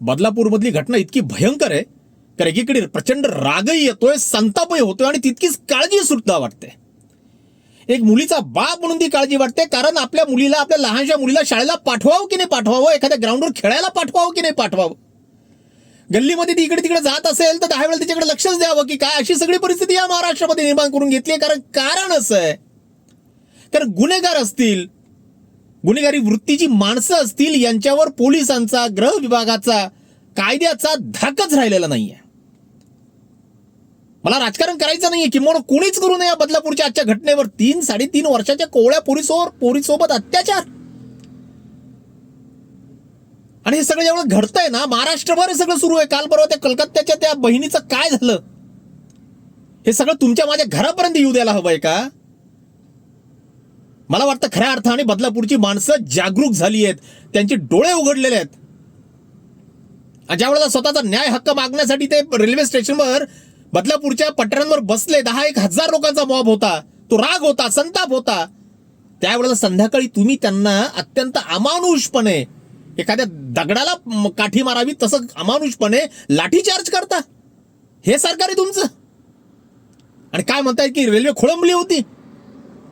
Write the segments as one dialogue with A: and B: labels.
A: बदलापूरमधली घटना इतकी भयंकर आहे कारण एकीकडे प्रचंड रागही येतोय संतापही होतोय आणि तितकीच काळजी सुद्धा वाटते. एक मुलीचा बाप म्हणून ती काळजी वाटते कारण आपल्या मुलीला आपल्या लहानशा मुलीला शाळेला पाठवावं की नाही पाठवावं? एखाद्या ग्राउंडवर खेळायला पाठवावं की नाही पाठवावं? गल्लीमध्ये ती इकडे तिकडे जात असेल तर दहा वेळेला तिच्याकडे लक्षच द्यावं की काय अशी सगळी परिस्थिती या महाराष्ट्रामध्ये निर्माण करून घेतली आहे कारण कारण असं आहे. कारण गुन्हेगार असतील गुन्हेगारी वृत्तीची माणसं असतील यांच्यावर पोलिसांचा गृह विभागाचा कायद्याचा धाकच राहिलेला नाहीये. मला राजकारण करायचं नाहीये किंवा कोणीच करू नये या बदलापूरच्या आजच्या घटनेवर. तीन साडेतीन वर्षाच्या कोवळ्या पोरीसोर पोरीसोबत अत्याचार. आणि हे सगळं जेवढं घडतंय ना महाराष्ट्रभर हे सगळं सुरू आहे. काल परवा त्या कलकत्त्याच्या त्या बहिणीचं काय झालं? हे सगळं तुमच्या माझ्या घरापर्यंत येऊ द्यायला हवंय का? मला वाटतं खऱ्या अर्थाने बदलापूरची माणसं जागरूक झाली आहेत. त्यांचे डोळे उघडलेले आहेत. आणि ज्या वेळेला स्वतःचा न्याय हक्क मागण्यासाठी ते रेल्वे स्टेशनवर बदलापूरच्या पटऱ्यांवर बसले दहा एक हजार लोकांचा मॉब होता तो राग होता संताप होता. त्यावेळेला संध्याकाळी तुम्ही त्यांना अत्यंत अमानुषपणे एखाद्या दगडाला काठी मारावी तसं अमानुषपणे लाठीचार्ज करता. हे सरकार आहे तुमचं. आणि काय म्हणताय की रेल्वे खोळंबली होती?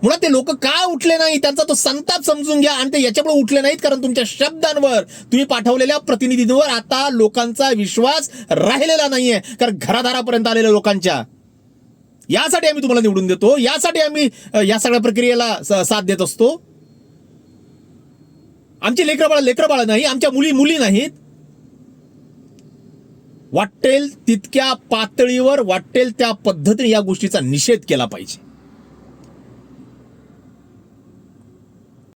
A: मुळात ते लोक का उठले नाही? त्यांचा तो संताप समजून घ्या आणि ते याच्यामुळे उठले नाहीत कारण तुमच्या शब्दांवर. तुम्ही पाठवलेल्या प्रतिनिधींवर आता लोकांचा विश्वास राहिलेला नाहीये. कारण घरादारापर्यंत आलेल्या लोकांच्या. यासाठी आम्ही तुम्हाला निवडून देतो. यासाठी आम्ही या सगळ्या प्रक्रियेला स- साथ देत असतो. आमची लेकरं बाळ लेकरं बाळ नाही आमच्या मुली मुली नाहीत. वाटेल तितक्या पातळीवर वाटेल त्या पद्धतीने या गोष्टीचा निषेध केला पाहिजे.